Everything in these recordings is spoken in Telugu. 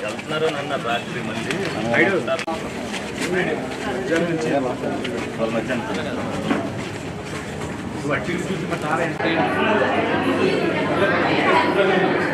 వెళ్తున్నారు నన్న రాత్రి మళ్ళీ వాళ్ళ మధ్యాహ్నం నమస్కారాన్ని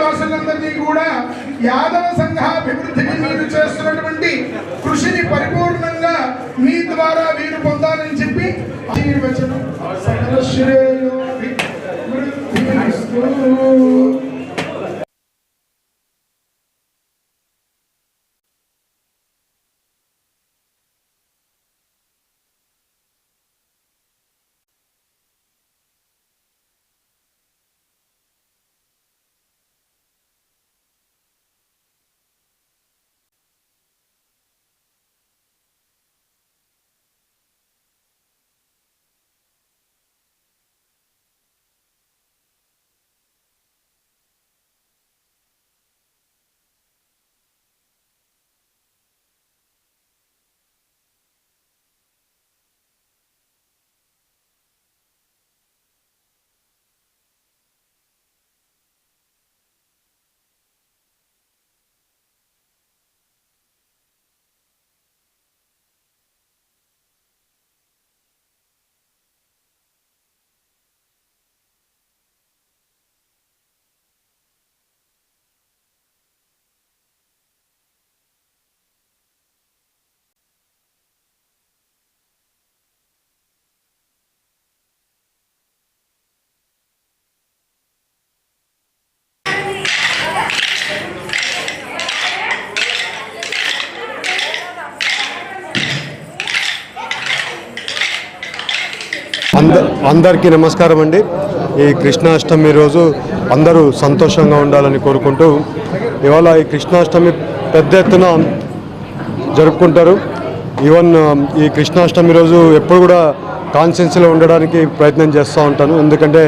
వాసులందరినీ కూడా యాదవ సంఘాభివృద్ధికి మీరు చేస్తున్నటువంటి కృషిని పరిపూర్ణంగా మీ ద్వారా వీరు పొందాలని చెప్పి ఆశీర్వచనం అంద అందరికీ నమస్కారం అండి. ఈ కృష్ణాష్టమి రోజు అందరూ సంతోషంగా ఉండాలని కోరుకుంటూ ఇవాళ ఈ కృష్ణాష్టమి పెద్ద ఎత్తున జరుపుకుంటారు. ఈవెన్ ఈ కృష్ణాష్టమి రోజు ఎప్పుడు కూడా కాన్సెన్స్లో ఉండడానికి ప్రయత్నం చేస్తూ ఉంటాను. ఎందుకంటే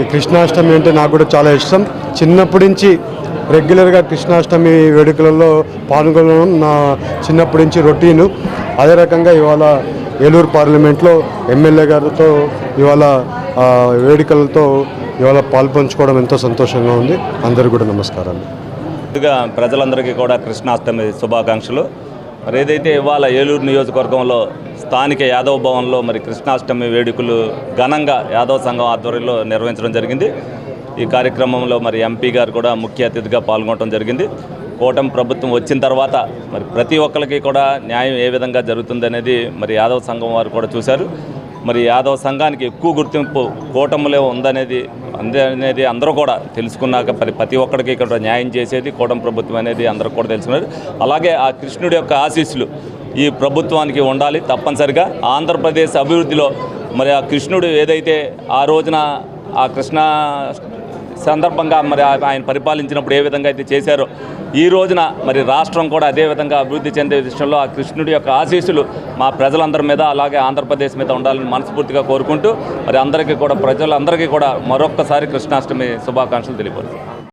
ఈ కృష్ణాష్టమి అంటే నాకు కూడా చాలా ఇష్టం. చిన్నప్పటి నుంచి రెగ్యులర్గా కృష్ణాష్టమి వేడుకలలో పాల్గొనడం నా చిన్నప్పటి నుంచి రొటీను. అదే రకంగా ఇవాళ ఏలూరు పార్లమెంట్లో ఎమ్మెల్యే గారితో ఇవాళ వేడుకలతో ఇవాళ పాల్పంచుకోవడం ఎంతో సంతోషంగా ఉంది. అందరికీ కూడా నమస్కారాలు. ముందుగా ప్రజలందరికీ కూడా కృష్ణాష్టమి శుభాకాంక్షలు. మరి ఏదైతే ఇవాళ ఏలూరు నియోజకవర్గంలో స్థానిక యాదవ భవన్లో మరి కృష్ణాష్టమి వేడుకలు ఘనంగా యాదవ సంఘం ఆధ్వర్యంలో నిర్వహించడం జరిగింది. ఈ కార్యక్రమంలో మరి ఎంపీ గారు కూడా ముఖ్య అతిథిగా పాల్గొనడం జరిగింది. కూటమి ప్రభుత్వం వచ్చిన తర్వాత మరి ప్రతి ఒక్కరికి కూడా న్యాయం ఏ విధంగా జరుగుతుందనేది మరి యాదవ సంఘం వారు కూడా చూశారు. మరి యాదవ సంఘానికి ఎక్కువ గుర్తింపు కూటమిలో ఉందనేది అనేది అందరూ కూడా తెలుసుకున్నాక మరి ప్రతి ఒక్కరికి ఇక్కడ న్యాయం చేసేది కూటమి ప్రభుత్వం అనేది అందరూ కూడా తెలుసుకున్నారు. అలాగే ఆ కృష్ణుడి యొక్క ఆశీస్సులు ఈ ప్రభుత్వానికి ఉండాలి తప్పనిసరిగా. ఆంధ్రప్రదేశ్ అభివృద్ధిలో మరి ఆ కృష్ణుడు ఏదైతే ఆ రోజున ఆ కృష్ణ సందర్భంగా మరి ఆయన పరిపాలించినప్పుడు ఏ విధంగా అయితే చేశారో ఈ రోజున మరి రాష్ట్రం కూడా అదే విధంగా అభివృద్ధి చెందే విషయంలో ఆ కృష్ణుడి యొక్క ఆశీస్సులు మా ప్రజలందరి మీద అలాగే ఆంధ్రప్రదేశ్ మీద ఉండాలని మనస్ఫూర్తిగా కోరుకుంటూ మరి అందరికీ కూడా ప్రజలందరికీ కూడా మరొక్కసారి కృష్ణాష్టమి శుభాకాంక్షలు తెలియపరుస్తాను